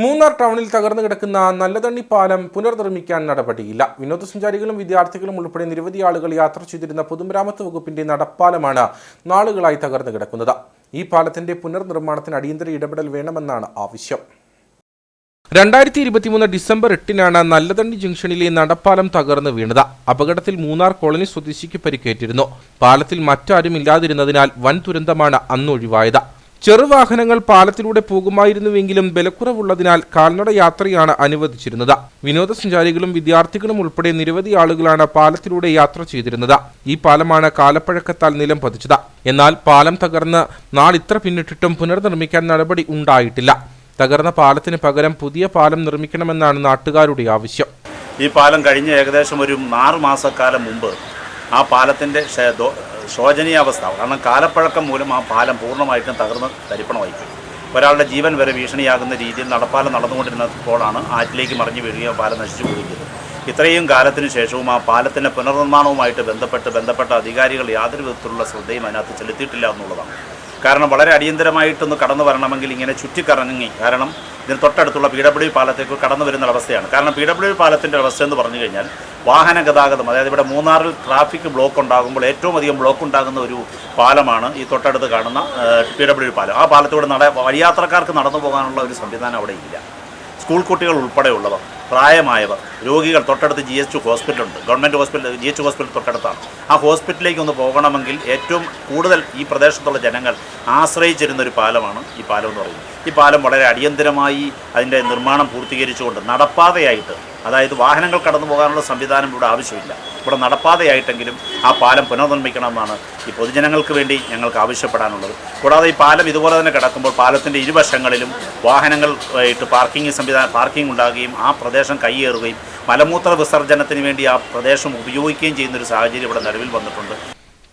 മൂന്നാർ ടൗണിൽ തകർന്നു കിടക്കുന്ന നല്ലതണ്ണി പാലം പുനർനിർമ്മിക്കാൻ നടപടിയില്ല. വിനോദസഞ്ചാരികളും വിദ്യാർത്ഥികളും ഉൾപ്പെടെ നിരവധി ആളുകൾ യാത്ര ചെയ്തിരുന്ന പൊതുമരാമത്ത് വകുപ്പിന്റെ നടപ്പാലമാണ് നാളുകളായി തകർന്നു കിടക്കുന്നത്. ഈ പാലത്തിന്റെ പുനർനിർമ്മാണത്തിന് അടിയന്തര ഇടപെടൽ വേണമെന്നാണ് ആവശ്യം. രണ്ടായിരത്തി ഇരുപത്തിമൂന്ന് ഡിസംബർ എട്ടിനാണ് നല്ലതണ്ണി ജംഗ്ഷനിലെ നടപ്പാലം തകർന്നു വീണത്. അപകടത്തിൽ മൂന്നാർ കോളനി സ്വദേശിക്ക് പരിക്കേറ്റിരുന്നു. പാലത്തിൽ മറ്റാരും ഇല്ലാതിരുന്നതിനാൽ വൻ ദുരന്തമാണ് അന്ന് ഒഴിവായത്. ചെറുവാഹനങ്ങൾ പാലത്തിലൂടെ പോകുമായിരുന്നുവെങ്കിലും ബലക്കുറവുള്ളതിനാൽ കാൽനട യാത്രയാണ് അനുവദിച്ചിരുന്നത്. വിനോദസഞ്ചാരികളും വിദ്യാർത്ഥികളും ഉൾപ്പെടെ നിരവധി ആളുകളാണ് പാലത്തിലൂടെ യാത്ര ചെയ്തിരുന്നത്. ഈ പാലമാണ് കാലപ്പഴക്കത്താൽ നിലം പതിച്ചത്. എന്നാൽ പാലം തകർന്ന് നാളിത്ര പിന്നിട്ടിട്ടും പുനർനിർമ്മിക്കാൻ നടപടി ഉണ്ടായിട്ടില്ല. തകർന്ന പാലത്തിന് പകരം പുതിയ പാലം നിർമ്മിക്കണമെന്നാണ് നാട്ടുകാരുടെ ആവശ്യം. ഈ പാലം കഴിഞ്ഞ ഏകദേശം ഒരു ആറുമാസക്കാലം മുമ്പ് ആ പാലത്തിന്റെ ശോചനീയാവസ്ഥ. കാരണം കാലപ്പഴക്കം മൂലം ആ പാലം പൂർണമായിട്ടും തകർന്ന് തരിപ്പണമായി ഒരാളുടെ ജീവൻ വരെ ഭീഷണിയാകുന്ന രീതിയിൽ നടപ്പാലം നടന്നുകൊണ്ടിരുന്നപ്പോഴാണ് ആറ്റിലേക്ക് മറിഞ്ഞു വീഴുകയും പാലം നശിച്ചു പോയിരിക്കുന്നത് ഇത്രയും കാലത്തിന് ശേഷവും ആ പാലത്തിന്റെ പുനർനിർമ്മാണവുമായിട്ട് ബന്ധപ്പെട്ട് ബന്ധപ്പെട്ട അധികാരികൾ യാതൊരു വിധത്തിലുള്ള ശ്രദ്ധയും അതിനകത്ത് ചെലുത്തിയിട്ടില്ല എന്നുള്ളതാണ്. കാരണം വളരെ അടിയന്തരമായിട്ടൊന്ന് കടന്നു വരണമെങ്കിൽ ഇങ്ങനെ ചുറ്റിക്കറങ്ങി കാരണം ഇതിന് തൊട്ടടുത്തുള്ള പി ഡബ്ല്യു പാലത്തേക്ക് കടന്നു വരുന്ന അവസ്ഥയാണ് കാരണം പി ഡബ്ല്യു പാലത്തിന്റെ അവസ്ഥ എന്ന് പറഞ്ഞു കഴിഞ്ഞാൽ വാഹന ഗതാഗതം അതായത് ഇവിടെ മൂന്നാറിൽ ട്രാഫിക് ബ്ലോക്ക് ഉണ്ടാകുമ്പോൾ ഏറ്റവും അധികം ബ്ലോക്ക് ഉണ്ടാകുന്ന ഒരു പാലമാണ് ഈ തൊട്ടടുത്ത് കാണുന്ന പി ഡബ്ല്യു പാലം. ആ പാലത്തിലൂടെ നട വഴിയാത്രക്കാർക്ക് നടന്നു പോകാനുള്ള ഒരു സംവിധാനം അവിടെ ഇല്ല. സ്കൂൾ കുട്ടികൾ ഉൾപ്പെടെയുള്ളവർ. പ്രായമായവർ രോഗികൾ തൊട്ടടുത്ത് ജി എച്ച് ഹോസ്പിറ്റലുണ്ട്. Government hospital G H hospital തൊട്ടടുത്താണ്. ആ ഹോസ്പിറ്റലിലേക്ക് ഒന്ന് പോകണമെങ്കിൽ ഏറ്റവും കൂടുതൽ ഈ പ്രദേശത്തുള്ള ജനങ്ങൾ ആശ്രയിച്ചിരുന്ന ഒരു പാലമാണ് ഈ പാലം എന്ന് പറയുന്നത്. ഈ പാലം വളരെ അടിയന്തരമായി അതിന്റെ നിർമ്മാണം പൂർത്തീകരിച്ചുകൊണ്ട് നടപ്പാതയായിട്ട് അതായത് വാഹനങ്ങൾ കടന്നു പോകാനുള്ള സംവിധാനം ഇവിടെ ആവശ്യമില്ല. ഇവിടെ നടപ്പാതയായിട്ടെങ്കിലും ആ പാലം പുനർനിർമ്മിക്കണമെന്നാണ് ഈ പൊതുജനങ്ങൾക്ക് വേണ്ടി ഞങ്ങൾക്ക് ആവശ്യപ്പെടാനുള്ളത്. കൂടാതെ ഈ പാലം ഇതുപോലെ തന്നെ കിടക്കുമ്പോൾ പാലത്തിന്റെ ഇരുവശങ്ങളിലും വാഹനങ്ങൾ ഇട്ട് പാർക്കിംഗ് സംവിധാനം പാർക്കിംഗ് ഉണ്ടാകുകയും ആ പ്രദേശം കൈയേറുകയും മലമൂത്ര വിസർജനത്തിന് വേണ്ടി ആ പ്രദേശം ഉപയോഗിക്കുകയും ചെയ്യുന്ന ഒരു സാഹചര്യം ഇവിടെ നിലവിൽ വന്നിട്ടുണ്ട്.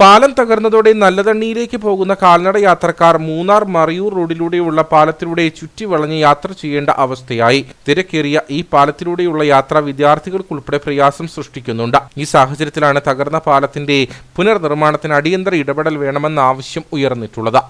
പാലം തകർന്നതോടെ നല്ലതണ്ണിയിലേക്ക് പോകുന്ന കാൽനട യാത്രക്കാർ മൂന്നാർ മറിയൂർ റോഡിലൂടെയുള്ള പാലത്തിലൂടെ ചുറ്റി വളഞ്ഞ് യാത്ര ചെയ്യേണ്ട അവസ്ഥയായി. തിരക്കേറിയ ഈ പാലത്തിലൂടെയുള്ള യാത്ര വിദ്യാർത്ഥികൾക്കുൾപ്പെടെ പ്രയാസം സൃഷ്ടിക്കുന്നുണ്ട്. ഈ സാഹചര്യത്തിലാണ് തകർന്ന പാലത്തിന്റെ പുനർനിർമ്മാണത്തിന് അടിയന്തര ഇടപെടൽ വേണമെന്ന ആവശ്യം ഉയർന്നിട്ടുള്ളത്.